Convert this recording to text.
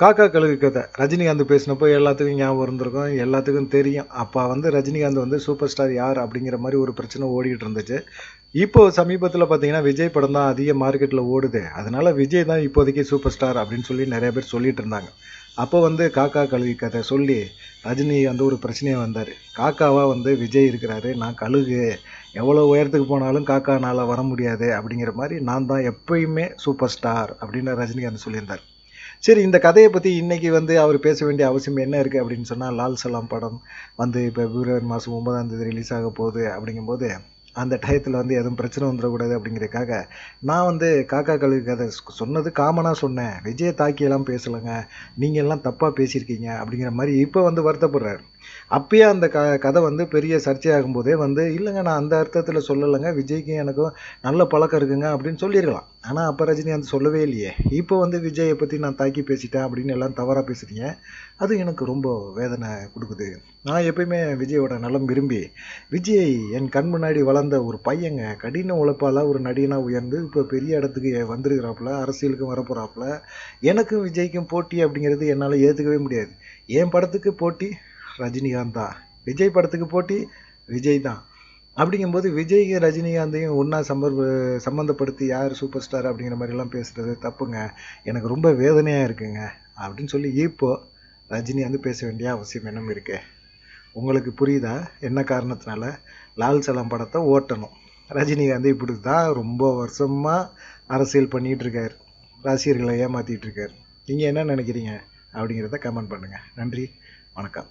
காக்கா கழுகு கதை. ரஜினிகாந்த் பேசினப்போ எல்லாத்துக்கும் ஞாபகம் இருந்திருக்கும். எல்லாத்துக்கும் தெரியும். அப்போ வந்து ரஜினிகாந்த் வந்து சூப்பர் ஸ்டார் யார் அப்படிங்கிற மாதிரி ஒரு பிரச்சனை ஓடிக்கிட்டு இருந்துச்சு. இப்போ சமீபத்தில் பார்த்தீங்கன்னா விஜய் படம் தான் அதிக மார்க்கெட்டில் ஓடுது. அதனால் விஜய் தான் இப்போதைக்கு சூப்பர் ஸ்டார் அப்படின்னு சொல்லி நிறைய பேர் சொல்லிட்டு இருந்தாங்க. அப்போ வந்து காக்கா கழுகு கதை சொல்லி ரஜினி வந்து ஒரு பிரச்சனையாக வந்தார். காக்காவாக வந்து விஜய் இருக்கிறாரு. நான் கழுகு. எவ்வளோ உயரத்துக்கு போனாலும் காக்கானால் வர முடியாது அப்படிங்கிற மாதிரி நான் தான் எப்பயுமே சூப்பர் ஸ்டார் அப்படின்னு ரஜினிகாந்த் சொல்லியிருந்தார். சரி இந்த கதையை பற்றி இன்றைக்கி வந்து அவர் பேச வேண்டிய அவசியம் என்ன இருக்குது அப்படின்னு சொன்னால் லால் சலாம் படம் வந்து இப்போ பிப்ரவரி மாதம் ஒன்பதாம் தேதி ரிலீஸ் ஆக போகுது அப்படிங்கும்போது அந்த டயத்தில் வந்து எதுவும் பிரச்சனை வந்துடக்கூடாது அப்படிங்கிறதுக்காக நான் வந்து காக்கா கழுகு கதை சொன்னது காமனாக சொன்னேன். விஜயை தாக்கியெல்லாம் பேசலைங்க. நீங்கள் எல்லாம் தப்பாக பேசியிருக்கீங்க அப்படிங்கிற மாதிரி இப்போ வந்து வருத்தப்படுறாரு. அப்பயே அந்த க கதை வந்து பெரிய சர்ச்சையாகும் போதே வந்து இல்லைங்க நான் அந்த அர்த்தத்தில் சொல்லலைங்க. விஜய்க்கும் எனக்கும் நல்ல பழக்கம் இருக்குங்க அப்படின்னு சொல்லியிருக்கலாம். ஆனால் அப்போ ரஜினிகாந்த் சொல்லவே இல்லையே. இப்போ வந்து விஜயை பற்றி நான் தாக்கி பேசிட்டேன் அப்படின்னு எல்லாம் தவறாக பேசுகிறீங்க அது எனக்கு ரொம்ப வேதனை கொடுக்குது. நான் எப்பயுமே விஜயோட நலம் விரும்பி விஜய் என் கண் முன்னாடி வளர்ந்த ஒரு பையங்க கடின உழைப்பால் ஒரு நடிகனாக உயர்ந்து இப்போ பெரிய இடத்துக்கு வந்திருக்கிறாப்புல அரசியலுக்கும் வரப்போகிறாப்புல எனக்கும் விஜய்க்கும் போட்டி அப்படிங்கிறது என்னால் ஏற்றுக்கவே முடியாது. என் படத்துக்கு போட்டி ரஜினிகாந்த். தான் விஜய் படத்துக்கு போட்டி விஜய் தான். அப்படிங்கும்போது விஜய்க்கு ரஜினிகாந்தையும் ஒன்றா சம்பர் சம்மந்தப்படுத்தி யார் சூப்பர் ஸ்டார் அப்படிங்கிற மாதிரிலாம் பேசுகிறது தப்புங்க. எனக்கு ரொம்ப வேதனையாக இருக்குங்க. அப்படின்னு சொல்லி இப்போது ரஜினி வந்து பேச வேண்டிய அவசியம் என்னம் இருக்கு. உங்களுக்கு புரியுதா? என்ன காரணத்தினால? லால் சலாம் படத்தை ஓட்டணும். ரஜினிகாந்த் இப்படி தான் ரொம்ப வருஷமாக அரசியல் பண்ணிகிட்ருக்கார் ரசிகர்களை ஏமாற்றிட்டு நீங்கள் என்ன நினைக்கிறீங்க? அப்படிங்கிறத கமெண்ட் பண்ணுங்கள் நன்றி. வணக்கம்.